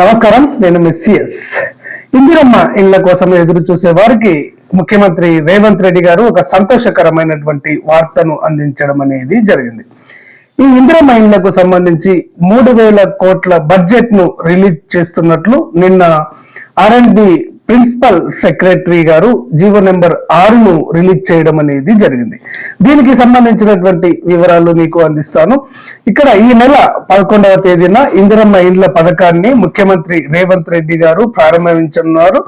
నమస్కారం నేను మిస్సిఎస్ ఇందిరమ్మ ఇళ్ళ కోసం ఎదురు చూసే వారికి ముఖ్యమంత్రి రేవంత్ రెడ్డి గారు ఒక సంతోషకరమైనటువంటి వార్తను అందించడం అనేది జరిగింది. ఈ ఇందిరమ్మ ఇళ్ళకు సంబంధించి మూడు వేల కోట్ల బడ్జెట్ను రిలీజ్ చేస్తున్నట్లు నిన్న R and B principal secretary గారు జీవో నెంబర్ ఆరును రిలీజ్ చేయడం అనేది జరిగింది. దీనికి సంబంధించినటువంటి వివరాలు మీకు అందిస్తాను. ఇక్కడ ఈ నెల పదకొండవ తేదీన ఇందిరమ్మ ఇండ్ల పథకాన్ని ముఖ్యమంత్రి రేవంత్ రెడ్డి గారు ప్రారంభించనున్నారు.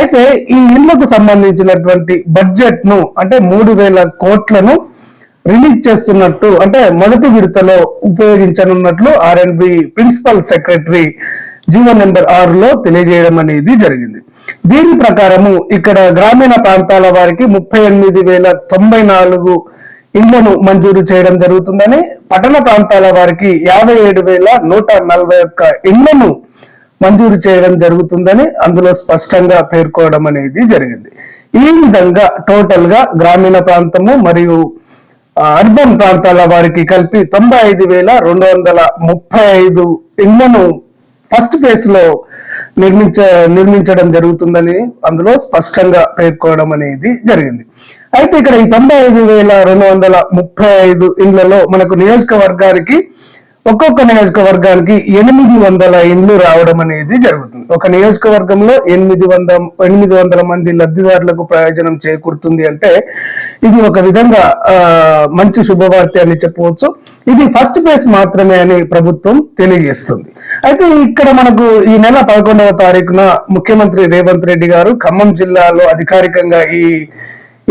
అయితే ఈ ఇళ్ళకు సంబంధించినటువంటి బడ్జెట్ను అంటే మూడు వేల కోట్లను రిలీజ్ చేస్తున్నట్టు అంటే మొదటి విడతలో ఉపయోగించనున్నట్లు R and B principal secretary GO number ఆరులో తెలియజేయడం అనేది జరిగింది. దీని ప్రకారము ఇక్కడ గ్రామీణ ప్రాంతాల వారికి ముప్పై ఎనిమిది వేల తొంభై నాలుగు ఇండ్లను మంజూరు చేయడం జరుగుతుందని పట్టణ ప్రాంతాల వారికి యాభై ఏడు వేల నూట నలభై ఒక్క ఇండ్లను మంజూరు చేయడం జరుగుతుందని అందులో స్పష్టంగా పేర్కోవడం అనేది జరిగింది. ఈ విధంగా టోటల్గా గ్రామీణ ప్రాంతము మరియు అర్బన్ ప్రాంతాల వారికి కలిపి తొంభై ఐదు వేల రెండు వందల ముప్పై ఐదు ఇళ్ళను ఫస్ట్ ఫేజ్లో నిర్మించ నిర్మించడం జరుగుతుందని అందులో స్పష్టంగా పేర్కోవడం అనేది జరిగింది. అయితే ఇక్కడ ఈ తొంభై ఐదు వేల రెండు వందల ముప్పై ఐదు ఇండ్లలో మనకు నియోజకవర్గానికి ఒక్కొక్క నియోజకవర్గానికి ఎనిమిది వందల ఇండ్లు రావడం అనేది జరుగుతుంది. ఒక నియోజకవర్గంలో ఎనిమిది వంద ఎనిమిది వందల మంది లబ్ధిదారులకు ప్రయోజనం చేకూరుతుంది అంటే ఇది ఒక విధంగా మంచి శుభవార్త అని చెప్పవచ్చు. ఇది ఫస్ట్ ఫేజ్ మాత్రమే అని ప్రభుత్వం తెలియజేస్తుంది. అయితే ఇక్కడ మనకు ఈ నెల పదకొండవ తారీఖున ముఖ్యమంత్రి రేవంత్ రెడ్డి గారు ఖమ్మం జిల్లాలో అధికారికంగా ఈ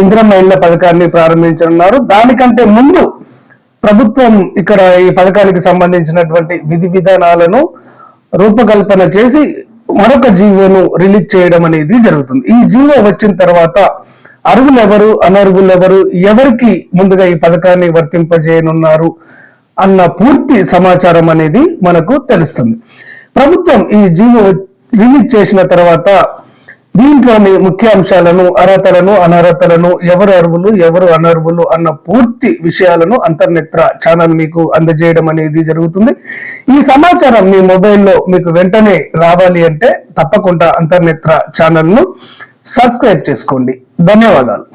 ఇందిరమ్మ ఇళ్ళ పథకాన్ని ప్రారంభించనున్నారు. దానికంటే ముందు ప్రభుత్వం ఇక్కడ ఈ పథకానికి సంబంధించినటువంటి విధి విధానాలను రూపకల్పన చేసి మరొక జీవోను రిలీజ్ చేయడం అనేది జరుగుతుంది. ఈ జీవో వచ్చిన తర్వాత అర్హులు ఎవరు అనర్హులు ఎవరు ఎవరికి ముందుగా ఈ పథకాన్ని వర్తింపజేయనున్నారు అన్న పూర్తి సమాచారం అనేది మనకు తెలుస్తుంది. ప్రభుత్వం ఈ జీవో రిలీజ్ చేసిన తర్వాత దీంట్లోని ముఖ్య అంశాలను అర్హతలను అనర్హతలను ఎవరు అర్హులు ఎవరు అనర్హులు అన్న పూర్తి విషయాలను అంతర్నేత్ర ఛానల్ మీకు అందజేయడం అనేది జరుగుతుంది. ఈ సమాచారం మీ మొబైల్లో మీకు వెంటనే రావాలి అంటే తప్పకుండా అంతర్నేత్ర ఛానల్ను సబ్స్క్రైబ్ చేసుకోండి. ధన్యవాదాలు.